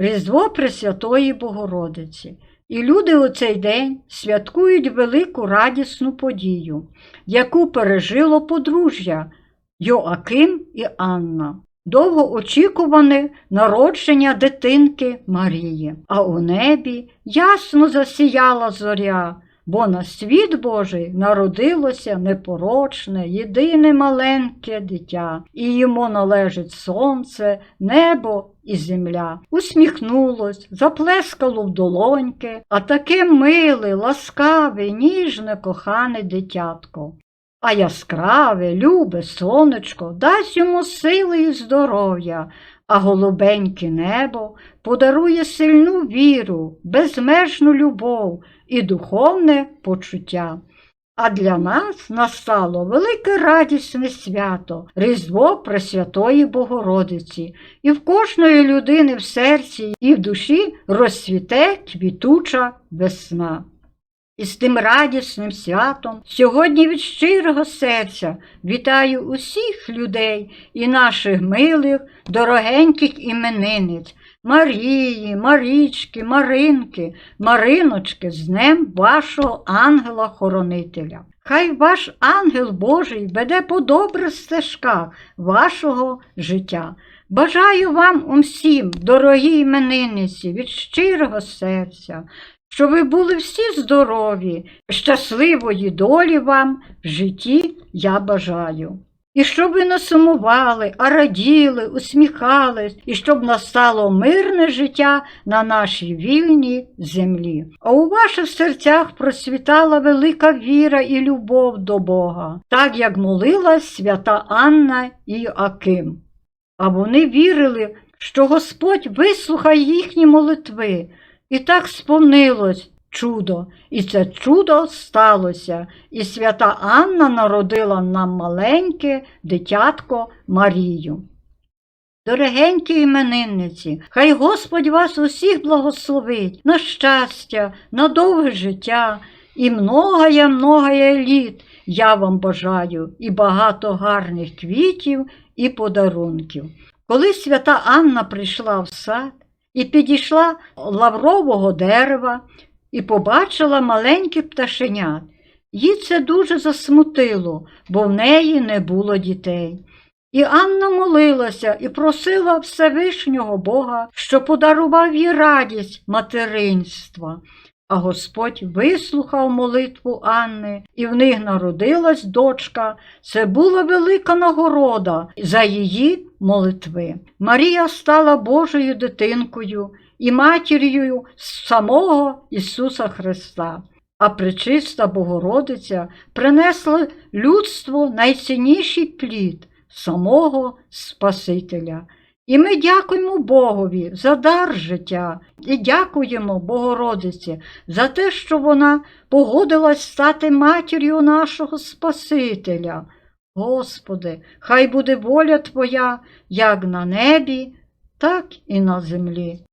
Різдво Пресвятої Богородиці. І люди у цей день святкують велику радісну подію, яку пережило подружжя Йоаким і Анна. Довго очікуване народження дитинки Марії, а у небі ясно засіяла зоря, бо на світ Божий народилося непорочне, єдине маленьке дитя, і йому належить сонце, небо і земля. Усміхнулось, заплескало в долоньки, а таке миле, ласкаве, ніжне, кохане дитятко. А яскраве, любе сонечко дасть йому сили і здоров'я, а голубеньке небо подарує сильну віру, безмежну любов і духовне почуття. А для нас настало велике радісне свято, Різдво Пресвятої Богородиці, і в кожної людини в серці і в душі розцвіте квітуча весна. І з тим радісним святом. Сьогодні від щирого серця вітаю усіх людей і наших милих, дорогеньких іменинниць Марії, Марічки, Маринки, Мариночки з днем вашого ангела-хоронителя. Хай ваш ангел Божий веде по добрих стежках вашого життя. Бажаю вам усім, дорогі іменинниці, від щирого серця, щоб ви були всі здорові, щасливої долі вам в житті я бажаю. І щоб ви не сумували, а раділи, усміхались, і щоб настало мирне життя на нашій вільній землі. А у ваших серцях процвітала велика віра і любов до Бога, так як молилась свята Анна і Аким. А вони вірили, що Господь вислухає їхні молитви. І так сповнилось чудо, і це чудо сталося, і свята Анна народила нам маленьке дитятко Марію. Дорогенькі іменинниці, хай Господь вас усіх благословить на щастя, на довге життя і многоя многоя літ я вам бажаю і багато гарних квітів і подарунків. Коли свята Анна прийшла в сад, і підійшла лаврового дерева і побачила маленьких пташенят. Їй це дуже засмутило, бо в неї не було дітей. І Анна молилася і просила Всевишнього Бога, що подарував їй радість материнства. А Господь вислухав молитву Анни, і в них народилась дочка. Це була велика нагорода за її молитви. Марія стала Божою дитинкою і матір'ю самого Ісуса Христа. А пречиста Богородиця принесла людству найцінніший плід самого Спасителя. І ми дякуємо Богові за дар життя і дякуємо Богородиці за те, що вона погодилась стати матір'ю нашого Спасителя. Господи, хай буде воля Твоя як на небі, так і на землі.